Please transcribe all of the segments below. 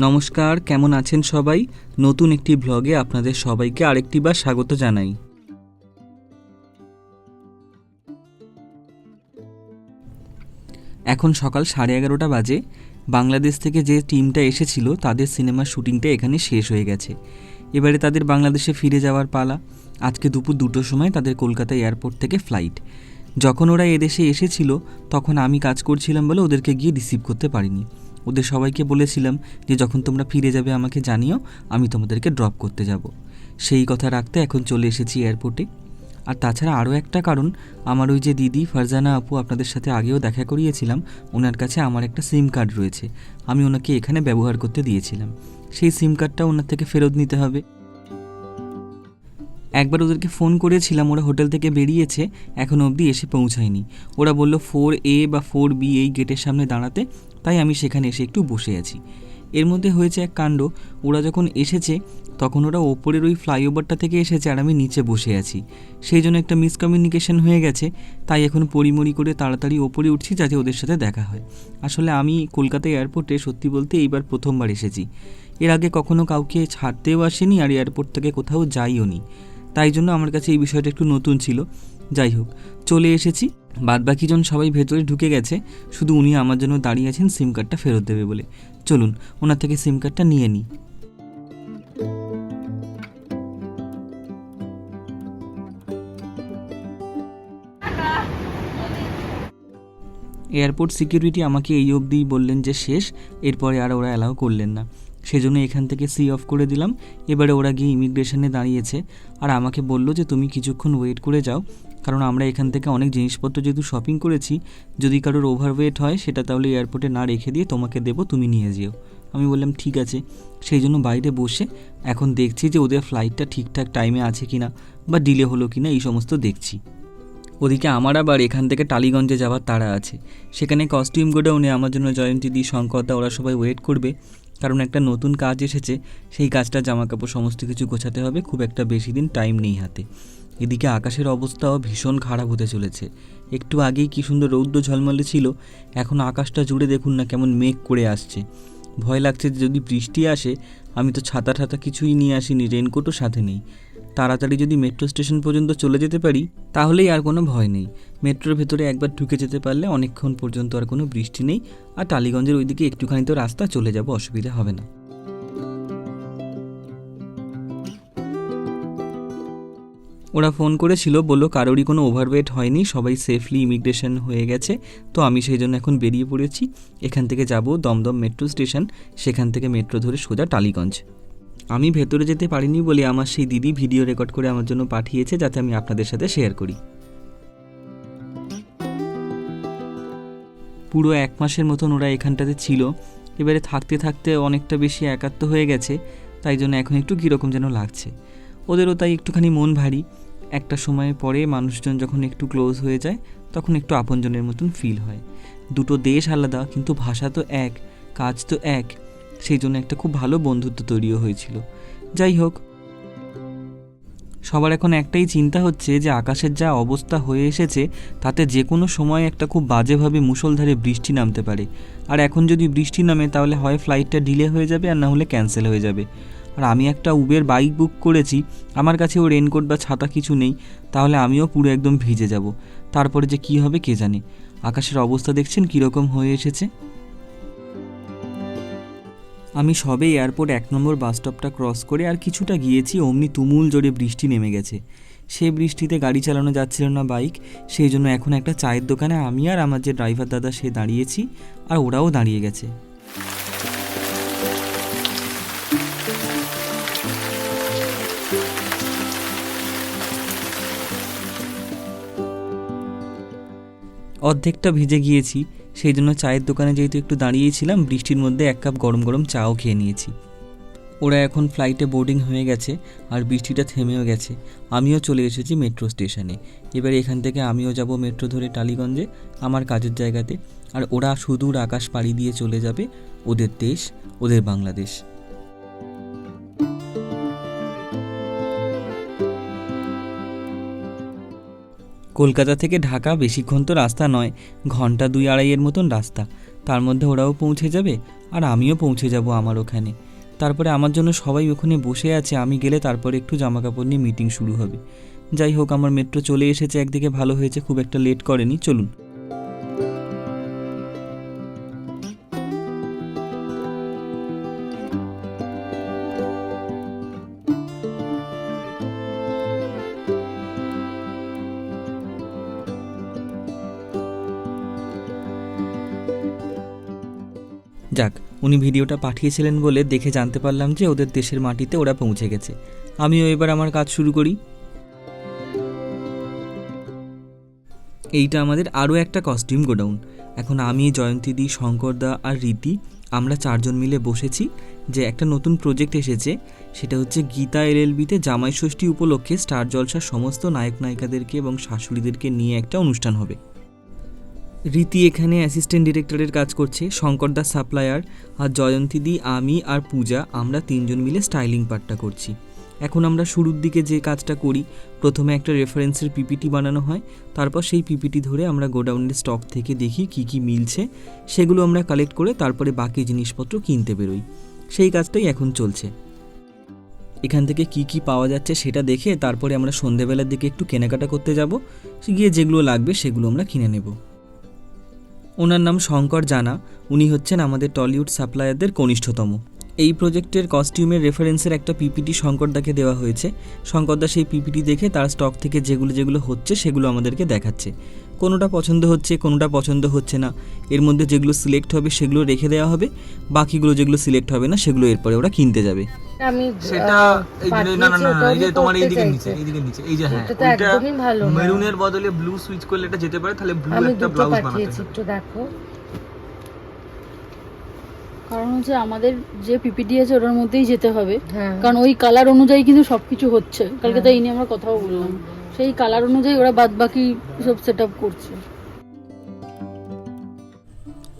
নমস্কার, কেমন আছেন সবাই? নতুন একটি ব্লগে আপনাদের সবাইকে আরেকটি বার স্বাগত জানাই। এখন সকাল সাড়ে এগারোটা বাজে। বাংলাদেশ থেকে যে টিমটা এসেছিল, তাদের সিনেমার শুটিংটা এখানে শেষ হয়ে গেছে। এবারে তাদের বাংলাদেশে ফিরে যাওয়ার পালা। আজকে দুপুর দুটোর সময় তাদের কলকাতা এয়ারপোর্ট থেকে ফ্লাইট যখন ওরা এদেশে এসেছিল, তখন আমি কাজ করছিলাম বলে ওদেরকে গিয়ে রিসিভ করতে পারিনি। ওদের সবাইকে বলেছিলাম যে যখন তোমরা ফিরে যাবে আমাকে জানিও, আমি তোমাদেরকে ড্রপ করতে যাব। সেই কথা রাখতে এখন চলে এসেছি এয়ারপোর্টে আর তাছাড়া আরও একটা কারণ, আমার ওই যে দিদি ফারজানা আপু আপনাদের সাথে আগেও দেখা করিয়েছিলাম, ওনার কাছে আমার একটা সিম কার্ড রয়েছে। আমি ওনাকে এখানে ব্যবহার করতে দিয়েছিলাম। সেই সিম কার্ডটা ওনার থেকে ফেরত নিতে হবে। একবার ওদেরকে ফোন করেছিলাম, ওরা হোটেল থেকে বেরিয়েছে, এখন অবধি এসে পৌঁছায়নি। ওরা বলল, ফোর এ বা ফোর বি এই গেটের সামনে দাঁড়াতে, তাই আমি সেখানে এসে একটু বসে আছি। এর মধ্যে হয়েছে এক কাণ্ড, ওরা যখন এসেছে, তখন ওরা ওপরের ওই ফ্লাইওভারটা থেকে এসেছে আর আমি নিচে বসে আছি। সেই জন্য একটা মিসকমিউনিকেশন হয়ে গেছে, তাই এখন পরিমরি করে তাড়াতাড়ি ওপরে উঠছি যাতে ওদের সাথে দেখা হয়। আসলে আমি কলকাতা এয়ারপোর্টে সত্যি বলতে এইবার প্রথমবার এসেছি। এর আগে কখনো কাউকে ছাড়তেও আসেনি আর এয়ারপোর্ট থেকে কোথাও যাইও নি তাই জন্য আমার কাছে এই বিষয়টা একটু নতুন ছিল। যাই হোক, চলে এসেছি। বাদ বাকিজন সবাই ভেতরে ঢুকে গেছে। শুধু উনি আমার জন্য দাঁড়িয়ে আছেন, সিম কার্ডটা ফেরত দেবে বলে। চলুন, ওনার থেকে সিম কার্ডটা নিয়ে নিই। এয়ারপোর্ট সিকিউরিটি আমাকে এই অবধিই বললেন যে শেষ, এরপরে আর ওরা অ্যালাউ করলেন না। সেজন্য এখান থেকে সি অফ করে দিলাম। এবারে ওরা গিয়ে ইমিগ্রেশনে দাঁড়িয়েছে। আর আমাকে বলল যে, তুমি কিছুক্ষণ ওয়েট করে যাও। কারণ আমরা এখান থেকে অনেক জিনিসপত্র যেহেতু শপিং করেছি, যদি কারোর ওভারওয়েট হয়, সেটা তাহলে এয়ারপোর্টে না রেখে দিয়ে তোমাকে দেবো, তুমি নিয়ে যেও। আমি বললাম, ঠিক আছে। সেই জন্য বাইরে বসে এখন দেখছি যে, ওদের ফ্লাইটটা ঠিকঠাক টাইমে আছে কিনা বা ডিলে হলো কিনা, এই সমস্ত দেখছি। ওদিকে আমার আবার এখান থেকে টালিগঞ্জে যাওয়ার তাড়া আছে। সেখানে কস্টিউম গোডাউনে আমার জন্য জয়ন্তীদি শঙ্করদা ওরা সবাই ওয়েট করবে। কারণ একটা নতুন কাজ এসেছে, সেই কাজটা জামা কাপড় সমস্ত কিছু গোছাতে হবে, খুব একটা বেশি দিন টাইম নেই হাতে। এদিকে আকাশের অবস্থাও ভীষণ খারাপ হতে চলেছে। একটু আগেই কি সুন্দর রৌদ্র ঝলমলে ছিল, এখন আকাশটা জুড়ে দেখুন না কেমন মেঘ করে আসছে। ভয় লাগছে যে যদি বৃষ্টি আসে, আমি তো ছাতা ঠাতা কিছুই নিয়ে আসিনি রেনকোটও সাথে নেই। তাড়াতাড়ি যদি মেট্রো স্টেশন পর্যন্ত চলে যেতে পারি, তাহলেই আর কোনো ভয় নেই। মেট্রোর ভেতরে একবার ঢুকে যেতে পারলে অনেকক্ষণ পর্যন্ত আর কোনো বৃষ্টি নেই, আর টালিগঞ্জের ওইদিকে একটুখানি তো রাস্তা, চলে যাব, অসুবিধা হবে না। ওরা ফোন করেছিল, বলল কারোরই কোনো ওভারওয়েট হয়নি, সবাই সেফলি ইমিগ্রেশন হয়ে গেছে, তো আমি সেই জন্য এখন বেরিয়ে পড়েছি। এখান থেকে যাব দমদম মেট্রো স্টেশন সেখান থেকে মেট্রো ধরে সোজা টালিগঞ্জ। আমি ভেতরে যেতে পারিনি বলে আমার সেই দিদি ভিডিও রেকর্ড করে আমার জন্য পাঠিয়েছে যাতে আমি আপনাদের সাথে শেয়ার করি। পুরো এক মাসের মতন ওরা এখানটাতে ছিল। এবারে থাকতে থাকতে অনেকটা বেশি একাত্ম হয়ে গেছে, তাই জন্য এখন একটু কীরকম যেন লাগছে। ওদেরও তাই একটুখানি মন ভারী। একটা সময় পরে মানুষজন যখন একটু ক্লোজ হয়ে যায়, তখন একটু আপনজনের মতন ফিল হয়। দুটো দেশ আলাদা, কিন্তু ভাষা তো এক, কাজ তো এক। সেই জন্য একটা খুব ভালো বন্ধুত্ব তৈরিও হয়েছিল। যাই হোক, সবার এখন একটাই চিন্তা হচ্ছে যে আকাশের যা অবস্থা হয়ে এসেছে, তাতে যে কোনো সময় একটা খুব বাজেভাবে মুষলধারে বৃষ্টি নামতে পারে। আর এখন যদি বৃষ্টি নামে, তাহলে হয় ফ্লাইটটা ডিলে হয়ে যাবে আর না হলে ক্যান্সেল হয়ে যাবে। আর আমি একটা উবের বাইক বুক করেছি, আমার কাছেও রেনকোট বা ছাতা কিছু নেই, তাহলে আমিও পুরো একদম ভিজে যাব। তারপরে যে কি হবে কে জানে? আকাশের অবস্থা দেখছেন কীরকম হয়ে এসেছে? আমি সবে এয়ারপোর্ট এক নম্বর বাস স্টপটা ক্রস করে আর কিছুটা গিয়েছি, অমনি তুমুল জোরে বৃষ্টি নেমে গেছে। সে বৃষ্টিতে গাড়ি চালানো যাচ্ছিল না বাইক, সেই জন্য এখন একটা চায়ের দোকানে আমি আর আমার যে ড্রাইভার দাদা সে দাঁড়িয়েছি আর ওরাও দাঁড়িয়ে গেছে। অর্ধেকটা ভিজে গিয়েছি সেই জন্য চায়ের দোকানে যেহেতু একটু দাঁড়িয়েছিলাম, বৃষ্টির মধ্যে এক কাপ গরম গরম চাও খেয়ে নিয়েছি। ওরা এখন ফ্লাইটে বোর্ডিং হয়ে গেছে আর বৃষ্টিটা থেমেও গেছে। আমিও চলে এসেছি মেট্রো স্টেশনে এবার এখান থেকে আমিও যাব মেট্রো ধরে টালিগঞ্জে, আমার কাজের জায়গাতে। আর ওরা সুদূর আকাশ পাড়ি দিয়ে চলে যাবে ওদের দেশ, ওদের বাংলাদেশ। কলকাতা থেকে ঢাকা বেশিক্ষণ তো রাস্তা নয়, ঘণ্টা দুই আড়াইয়ের মতন রাস্তা। তার মধ্যে ওরাও পৌঁছে যাবে আর আমিও পৌঁছে যাব আমার ওখানে। তারপরে আমার জন্য সবাই ওখানে বসে আছে, আমি গেলে তারপরে একটু জামা কাপড় নিয়ে মিটিং শুরু হবে। যাই হোক, আমার মেট্রো চলে এসেছে, একদিকে ভালো হয়েছে, খুব একটা লেট করেনি, চলুন। যাক, উনি ভিডিওটা পাঠিয়েছিলেন বলে দেখে জানতে পারলাম যে ওদের দেশের মাটিতে ওরা পৌঁছে গেছে। আমিও এবার আমার কাজ শুরু করি। এইটা আমাদের আরও একটা কস্টিউম গোডাউন এখন আমি, জয়ন্তীদি, শঙ্করদা আর রীতি, আমরা চারজন মিলে বসেছি যে একটা নতুন প্রজেক্ট এসেছে। সেটা হচ্ছে গীতা এলএলবিতে জামাই ষষ্ঠী উপলক্ষে স্টার জলসার সমস্ত নায়ক নায়িকাদেরকে এবং শাশুড়িদেরকে নিয়ে একটা অনুষ্ঠান হবে। রীতি এখানে অ্যাসিস্ট্যান্ট ডিরেক্টরের কাজ করছে শঙ্করদা সাপ্লায়ার আর জয়ন্তীদি আমি আর পূজা, আমরা তিনজন মিলে স্টাইলিং পার্টটা করছি। এখন আমরা শুরুর দিকে যে কাজটা করি, প্রথমে একটা রেফারেন্সের পিপিটি বানানো হয়, তারপর সেই পিপিটি ধরে আমরা গোডাউনের স্টক থেকে দেখি কি কি মিলছে, সেগুলো আমরা কালেক্ট করে তারপরে বাকি জিনিসপত্র কিনতে বেরোই। সেই কাজটাই এখন চলছে। এখান থেকে কি কি পাওয়া যাচ্ছে সেটা দেখে তারপরে আমরা সন্ধেবেলার দিকে একটু কেনাকাটা করতে যাব, গিয়ে যেগুলো লাগবে সেগুলো আমরা কিনে নেব। ওনার নাম শঙ্কর জানা উনি হচ্ছেন আমাদের টলিউড সাপ্লায়ারদের কনিষ্ঠতম। এই প্রজেক্টের কস্টিউমের রেফারেন্সের একটা পিপিটি শঙ্করদাকে দেওয়া হয়েছে। শঙ্করদা সেই পিপিটি দেখে তার স্টক থেকে যেগুলো যেগুলো হচ্ছে সেগুলো আমাদেরকে দেখাচ্ছে। কোনোটা পছন্দ হচ্ছে কোনোটা পছন্দ হচ্ছে না। এর মধ্যে যেগুলো সিলেক্ট হবে সেগুলো রেখে দেওয়া হবে। বাকিগুলো যেগুলো সিলেক্ট হবে না সেগুলো এরপরে ওরা কিনতে যাবে। আমি সেটা এই যে না না না এই যে তোমার এই দিকে নিচে এই দিকে নিচে এই যে হ্যাঁ এটা একদমই ভালো মেরুনের বদলে ব্লু সুইচ করলে এটা যেতে পারে তাহলে ব্লু একটা ব্লাউজ বানাতে। একটু দেখো। কারণ হচ্ছে আমাদের যে পিপিটি আছে ওটার মধ্যেই যেতে হবে। হ্যাঁ। কারণ ওই কালার অনুযায়ী কিন্তু সবকিছু হচ্ছে। কালকে তো হ্যাঁ। এই নিয়ে আমরা কথাও বললাম। সেই কালার অনুযায়ী ওরা বাদ বাকি সব সেট আপ করছে।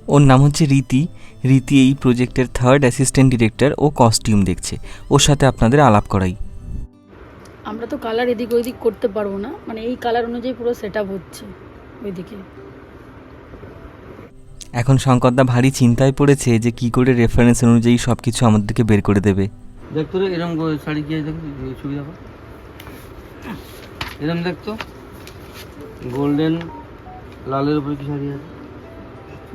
ওর নাম হচ্ছে রীতি। রীতি এই প্রজেক্টের থার্ড অ্যাসিস্ট্যান্ট ডিরেক্টর ও কস্টিউম দেখছে। ওর সাথে আপনাদের আলাপ করাই। আমরা তো কালার এদিক ওইদিক করতে পারব না। মানে এই কালার অনুযায়ী পুরো সেট আপ হচ্ছে ওইদিকে। এখন শঙ্করদা ভারী চিন্তায় পড়েছে যে কি করে রেফারেন্স অনুযায়ী সব কিছু আমাদেরকে বের করে দেবে। দেখ এরম শাড়ি দেখ ছবি দেখো। এরম দেখ তো। গোল্ডেন লালের উপরে কি শাড়ি আছে?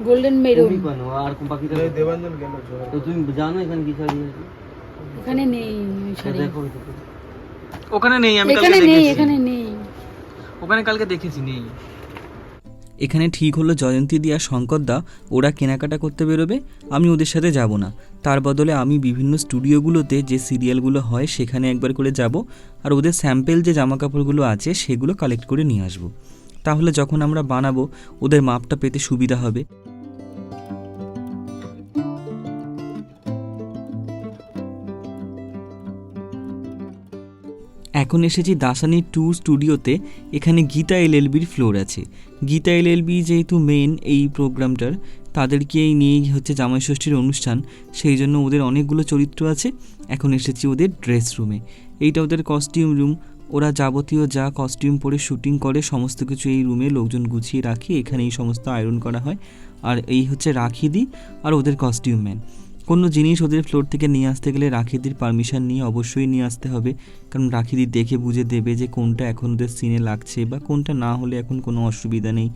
গোল্ডেন মেরুন কেন আর কোন বাকি তো তুমি জানো এখানে কি শাড়ি আছে? এখানে নেই শাড়ি। দেখো। ওখানে নেই আমি কালকে এখানে নেই দেখেছি। এখানে নেই। ওখানে কালকে দেখেছি নেই। এখানে ঠিক হলো জয়ন্তী দিয়া শঙ্করদা ওরা কেনাকাটা করতে বেরোবে, আমি ওদের সাথে যাব না। তার বদলে আমি বিভিন্ন স্টুডিওগুলোতে যে সিরিয়ালগুলো হয়, সেখানে একবার করে যাব, আর ওদের স্যাম্পেল যে জামা কাপড়গুলো আছে, সেগুলো কালেক্ট করে নিয়ে আসব। তাহলে যখন আমরা বানাবো, ওদের মাপটা পেতে সুবিধা হবে। এখন এসেছি দাসানি টু স্টুডিওতে এখানে গীতা এলএলবির ফ্লোর আছে। গীতা এলএলবি যেহেতু মেন এই প্রোগ্রামটার তাদেরকেই নিয়েই হচ্ছে জামাই ষষ্ঠীর অনুষ্ঠান, সেই জন্য ওদের অনেকগুলো চরিত্র আছে। এখন এসেছি ওদের ড্রেস রুমে এইটা ওদের কস্টিউম রুম ওরা যাবতীয় যা কস্টিউম পরে শুটিং করে, সমস্ত কিছু এই রুমে লোকজন গুছিয়ে রাখি। এখানে এই সমস্ত আয়রন করা হয়। আর এই হচ্ছে রাখি রাখিদি আর ওদের কস্টিউম ম্যান কোনো জিনিস ওদের ফ্লোর থেকে নিয়ে আসতে গেলে রাখিদির পারমিশন নিয়ে অবশ্যই নিয়ে আসতে হবে। কারণ রাখিদি দেখে বুঝে দেবে যে কোনটা এখন ওদের সিনে লাগছে বা কোনটা না হলে এখন কোনো অসুবিধা নেই।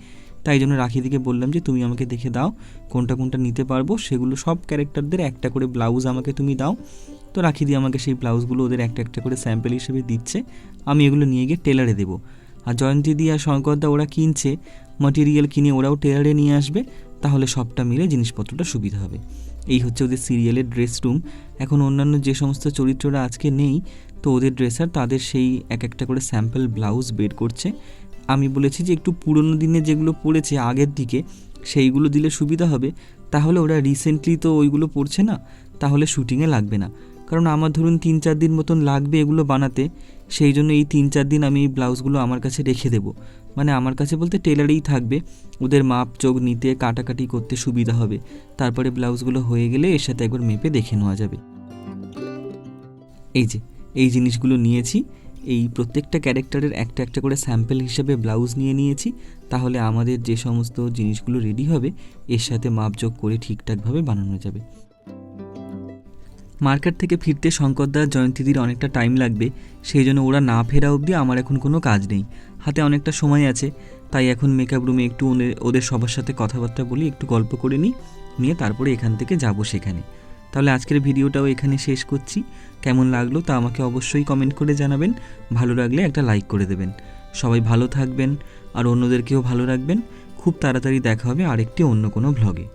তাই জন্য রাখিদিকে বললাম যে, তুমি আমাকে দেখে দাও কোনটা কোনটা নিতে পারব। সেগুলো সব ক্যারেক্টারদের একটা করে ব্লাউজ আমাকে তুমি দাও। তো রাখিদি আমাকে সেই ব্লাউজগুলো ওদের একটা একটা করে স্যাম্পেল হিসেবে দিচ্ছে। আমি এগুলো নিয়ে গিয়ে টেলারে দেবো। আর জয়ন্তী জয়ন্তীদি আর শঙ্করদা ওরা কিনছে। মাটেরিয়াল কিনে ওরাও টেলারে নিয়ে আসবে। তাহলে সবটা মিলে জিনিসপত্রটা সুবিধা হবে। এই হচ্ছে ওদের সিরিয়ালের ড্রেস রুম এখন অন্যান্য যে সমস্ত চরিত্ররা আজকে নেই, তো ওদের ড্রেসার তাদের সেই এক একটা করে স্যাম্পল ব্লাউজ বের করছে। আমি বলেছি যে একটু পুরনো দিনে যেগুলো পড়েছে, আগের দিকে সেইগুলো দিলে সুবিধা হবে। তাহলে ওরা রিসেন্টলি তো ওইগুলো পড়ছে না, তাহলে শুটিংয়ে লাগবে না। কারণ আমার ধরুন তিন চার দিন মতন লাগবে এগুলো বানাতে, সেই জন্য এই তিন চার দিন আমি এই ব্লাউজগুলো আমার কাছে রেখে দেবো। মানে আমার কাছে বলতে টেলারেই থাকবে, ওদের মাপ, চোখ, নিতে, কাটাকাটি করতে সুবিধা হবে। তারপরে ব্লাউজগুলো হয়ে গেলে এর সাথে একবার মেপে দেখে নেওয়া যাবে। এই যে, এই জিনিসগুলো নিয়েছি, এই প্রত্যেকটা ক্যারেক্টারের একটা একটা করে স্যাম্পেল হিসেবে ব্লাউজ নিয়ে নিয়েছি, তাহলে আমাদের যে সমস্ত জিনিসগুলো রেডি হবে, এর সাথে মাপযোগ করে ঠিকঠাকভাবে বানানো যাবে। মার্কেট থেকে ফিরতে শঙ্করদার জয়ন্তীদির অনেকটা টাইম লাগবে, সেই জন্য ওরা না ফেরা অবধি আমার এখন কোনো কাজ নেই। হাতে অনেকটা সময় আছে, তাই এখন মেকআপ রুমে একটু ওদের সবার সাথে কথাবার্তা বলি, একটু গল্প করে নিই, নিয়ে তারপরে এখান থেকে যাব সেখানে। তাহলে আজকের ভিডিওটাও এখানে শেষ করছি। কেমন লাগল তা আমাকে অবশ্যই কমেন্ট করে জানাবেন। ভালো লাগলে একটা লাইক করে দেবেন। সবাই ভালো থাকবেন, আর অন্যদেরকেও ভালো রাখবেন। খুব তাড়াতাড়ি দেখা হবে আরেকটি অন্য কোনো ভ্লগে